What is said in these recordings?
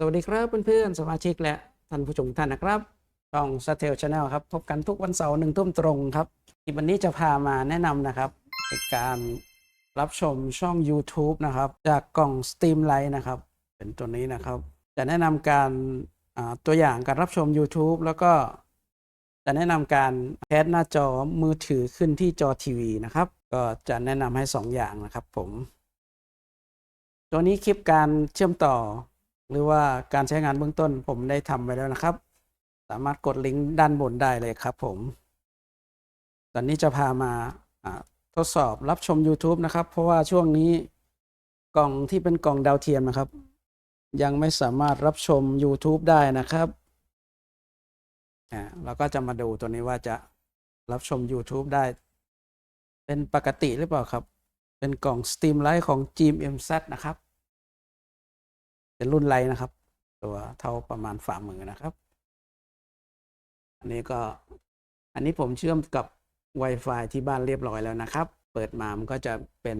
สวัสดีครับเพื่อนๆสมาชิกและท่านผู้ชมท่านนะครับช่องสเตลชาแนลครับ พบกันทุกวันเสาร์หนึ่งทุ่มตรงครับที่วันนี้จะพามาแนะนำนะครับในการรับชมช่อง YouTube นะครับ จากกล่อง Steam Light นะครับ เป็นตัวนี้นะครับ จะแนะนำการตัวอย่างการรับชม YouTube แล้วก็จะแนะนำการแคสหน้าจอมือถือขึ้นที่จอทีวีนะครับ ก็จะแนะนำให้ 2 อย่างนะครับผม ตัวนี้คลิปการเชื่อมต่อ หรือว่าการใช้งานเบื้องต้นผมได้ทำไว้แล้วนะครับ สามารถกดลิงก์ด้านบนได้เลยครับผม ตอนนี้จะพามาทดสอบรับชม YouTube นะครับ เพราะว่าช่วงนี้กล่องที่เป็นกล่องดาวเทียมนะครับ ยังไม่สามารถรับชม YouTube ได้นะครับอ่าเราก็จะมาดูตัวนี้ว่าจะรับชม YouTube ได้ เป็นปกติหรือเปล่าครับ เป็นกล่อง Steam Light ของ GMZ นะครับ เป็นรุ่นไลท์นะครับ ตัวเท่าประมาณฝ่ามือนะครับ อันนี้ก็อันนี้ผมเชื่อมกับ Wi-Fi ที่บ้านเรียบร้อยแล้วนะครับ เปิดมามันก็จะเป็น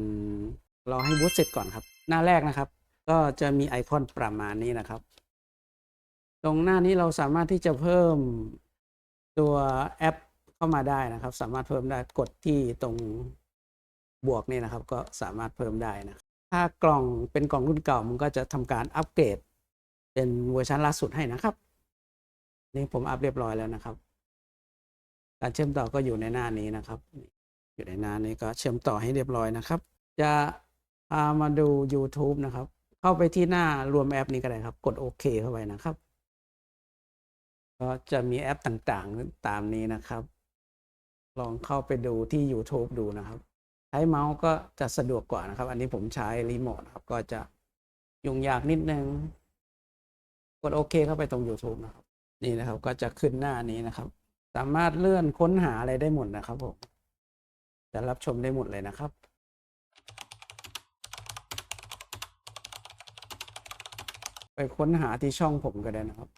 รอให้บูตเสร็จก่อนครับ หน้าแรกนะครับ ก็จะมีไอคอนประมาณนี้นะครับ ตรงหน้านี้เราสามารถที่จะเพิ่มตัวแอปเข้ามาได้นะครับ สามารถเพิ่มได้กดที่ตรงบวกนี่นะครับ ก็สามารถเพิ่มได้นะ ถ้ากล่องเป็นกล่องรุ่นเก่ามันก็จะทำการอัปเกรด เป็นเวอร์ชันล่าสุดให้นะครับ นี่ผมอัปเรียบร้อยแล้วนะครับ การเชื่อมต่อก็อยู่ในหน้านี้นะครับ อยู่ในหน้านี้ก็เชื่อมต่อให้เรียบร้อยนะครับ จะพามาดู YouTube นะครับ เข้าไปที่หน้ารวมแอปนี้ก็ได้ครับ กดโอเคเข้าไปนะครับ ก็จะมีแอปต่างๆ ตามนี้นะครับ ลองเข้าไปดูที่ YouTube ดูนะครับ ใช้เมาส์ก็จะสะดวกกว่านะครับ อันนี้ผมใช้รีโมทครับ ก็จะยุ่งยากนิดนึง กดโอเคเข้าไปตรง YouTube นะครับ นี่นะครับ ก็จะขึ้นหน้านี้นะครับ สามารถเลื่อนค้นหาอะไรได้หมดนะครับผม จะรับชมได้หมดเลยนะครับไปค้นหาที่ช่องผมก็ได้นะครับ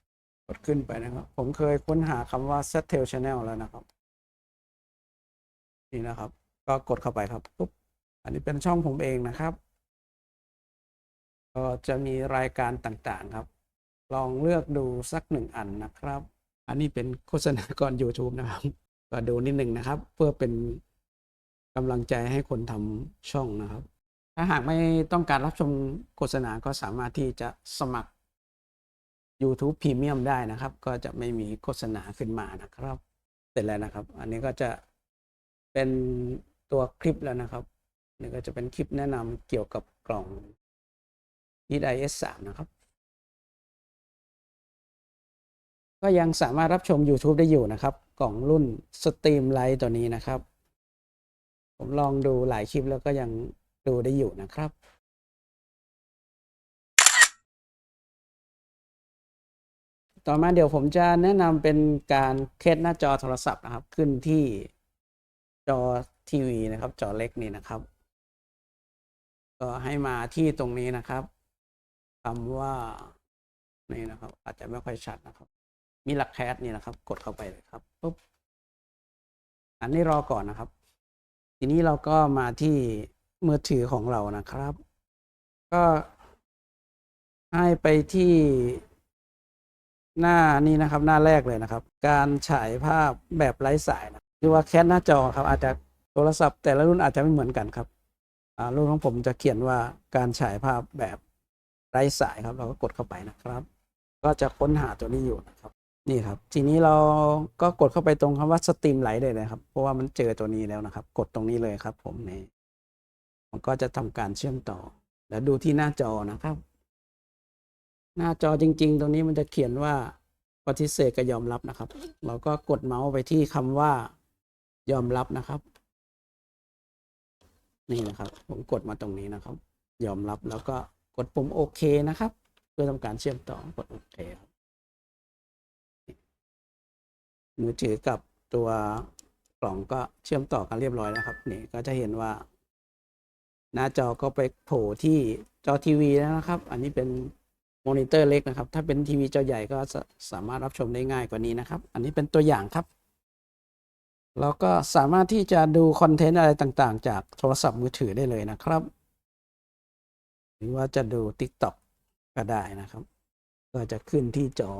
กดขึ้นไปนะครับ ผมเคยค้นหาคำว่า s e t t a i l Channel แล้วนะครับ นี่นะครับ ก็กดเข้าไปครับปุ๊บอันนี้เป็นช่องผมเองนะครับ ก็จะมีรายการต่างๆครับ ลองเลือกดูสักหนึ่งอันนะครับ อันนี้เป็นโฆษณากร YouTube นะครับ ก็ดูนิดหนึ่งนะครับ เพื่อเป็นกำลังใจให้คนทำช่องนะครับ ถ้าหากไม่ต้องการรับชมโฆษณาก็สามารถที่จะสมัคร YouTube Premium ได้นะครับ ก็จะไม่มีโฆษณาขึ้นมานะครับ เสร็จแล้วนะครับ อันนี้ก็จะเป็น ตัวคลิปแล้วนะครับนี่ก็จะเป็นคลิปแนะนำเกี่ยวกับกล่อง EIS 3นะครับ ก็ยังสามารถรับชม YouTube ได้อยู่นะครับ กล่องรุ่น Stream Light ตัวนี้นะครับ ผมลองดูหลายคลิปแล้วก็ยังดูได้อยู่นะครับต่อมาเดี๋ยวผมจะแนะนำเป็นการเคสหน้าจอโทรศัพท์นะครับ ขึ้นที่จอ ทีวีนะครับ จอเล็กนี่นะครับ ก็ให้มาที่ตรงนี้นะครับคำว่านี่นะครับ อาจจะไม่ค่อยชัดนะครับ มีหลักแคสนี่นะครับ กดเข้าไปเลยครับปุ๊บอันนี้รอก่อนนะครับ ทีนี้เราก็มาที่มือถือของเรานะครับ ก็ให้ไปที่หน้านี้นะครับ หน้าแรกเลยนะครับ การฉายภาพแบบไร้สายนะหรือว่าแคสหน้าจอครับ อาจจะ โทรศัพท์แต่ละรุ่นอาจจะไม่เหมือนกันครับรุ่นของผมจะเขียนว่าการฉายภาพแบบไร้สายครับ เราก็กดเข้าไปนะครับ ก็จะค้นหาตัวนี้อยู่นะครับ นี่ครับ ทีนี้เราก็กดเข้าไปตรงคำว่าสตรีมไลท์เลยนะครับ เพราะว่ามันเจอตัวนี้แล้วนะครับ กดตรงนี้เลยครับ ผมนี่มันก็จะทำการเชื่อมต่อ แล้วดูที่หน้าจอนะครับ หน้าจอจริง ๆ ตรงนี้มันจะเขียนว่าปฏิเสธกับยอมรับนะครับ เราก็กดเมาส์ไปที่คำว่ายอมรับนะครับ นี่นะครับ ผมกดมาตรงนี้นะครับ ยอมรับแล้วก็กดปุ่มโอเคนะครับ เพื่อทำการเชื่อมต่อกดโอเคครับมือถือกับตัวกล่องก็เชื่อมต่อกันเรียบร้อยนะครับนี่ก็จะเห็นว่า หน้าจอก็ไปโผล่ที่จอทีวีแล้วนะครับ อันนี้เป็นมอนิเตอร์เล็กนะครับ ถ้าเป็นทีวีจอใหญ่ก็สสามารถรับชมได้ง่ายกว่านี้นะครับ อันนี้เป็นตัวอย่างครับ แล้วก็สามารถที่จะดูคอนเทนต์อะไรต่างๆ จากโทรศัพท์มือถือได้เลยนะครับ หรือว่าจะดู TikTok ก็ได้นะครับ ก็จะขึ้นที่จอ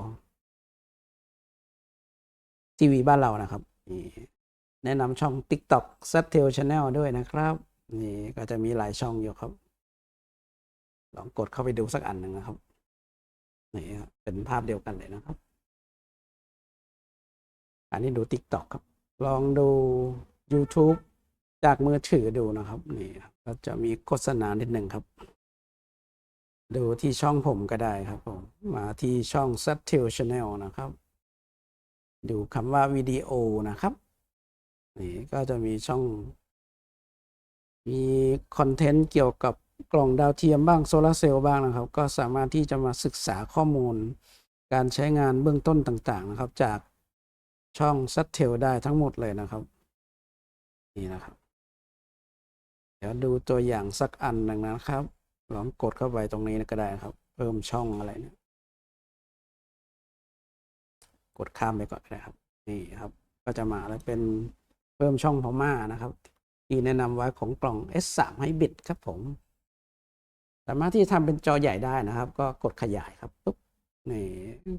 ทีวีบ้านเรานะครับนี่แนะนำช่อง TikTok s a t e l Channel ด้วยนะครับนี่ก็จะมีหลายช่องอยู่ครับ ลองกดเข้าไปดูสักอันหนึ่งนะครับนี่เป็นภาพเดียวกันเลยนะครับ อันนี้ดู TikTok ครับ ลองดู YouTube จากมือถือดูนะครับ นี่ก็จะมีโฆษณานิดหนึ่งครับ ดูที่ช่องผมก็ได้ครับผม มาที่ช่อง s a t e l Channel นะครับ ดูคำว่าวิดีโอนะครับ นี่ก็จะมีช่อง มีคอนเทนต์เกี่ยวกับกล่องดาวเทียมบ้างโซลาร์เซลล์บ้างนะครับ ก็สามารถที่จะมาศึกษาข้อมูล การใช้งานเบื้องต้นต่างๆนะครับ จาก ช่องซัตเทลได้ทั้งหมดเลยนะครับ นี่นะครับ เดี๋ยวดูตัวอย่างสักอันหนึ่งนะครับ ลองกดเข้าไปตรงนี้ก็ได้ครับ เพิ่มช่องอะไรเนี่ย กดข้ามไปก่อนก็ได้ครับ นี่ครับ ก็จะมาแล้วเป็นเพิ่มช่องพม่านะครับที่แนะนำไว้ของกล่อง S3 Hybrid ครับผม สามารถที่จะทำเป็นจอใหญ่ได้นะครับ ก็กดขยายครับปุ๊บนี่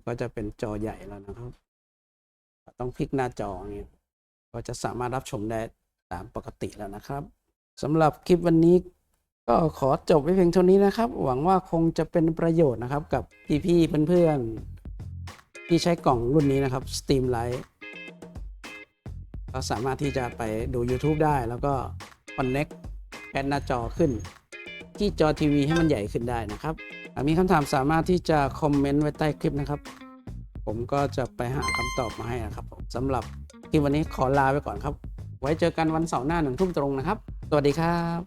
ก็จะเป็นจอใหญ่แล้วนะครับ ต้องพลิกหน้าจออย่างเงี้ยก็จะสามารถรับชมได้ตามปกติแล้วนะครับสำหรับคลิปวันนี้ก็ขอจบไว้เพียงเท่านี้นะครับ หวังว่าคงจะเป็นประโยชน์นะครับกับพี่ๆเพื่อนๆที่ใช้กล่องรุ่นนี้นะครับ Steam Light ก็สามารถที่จะไปดู YouTube ได้แล้วก็ Connect แผ่นหน้าจอขึ้น ที่จอทีวีให้มันใหญ่ขึ้นได้นะครับ มีคำถามสามารถที่จะคอมเมนต์ไว้ใต้คลิปนะครับ ผมก็จะไปหาคำตอบมาให้นะครับผมสำหรับคลิปวันนี้ขอลาไปก่อนครับ ไว้เจอกันวันเสาร์หน้าหนึ่งทุ่มตรงนะครับ สวัสดีครับ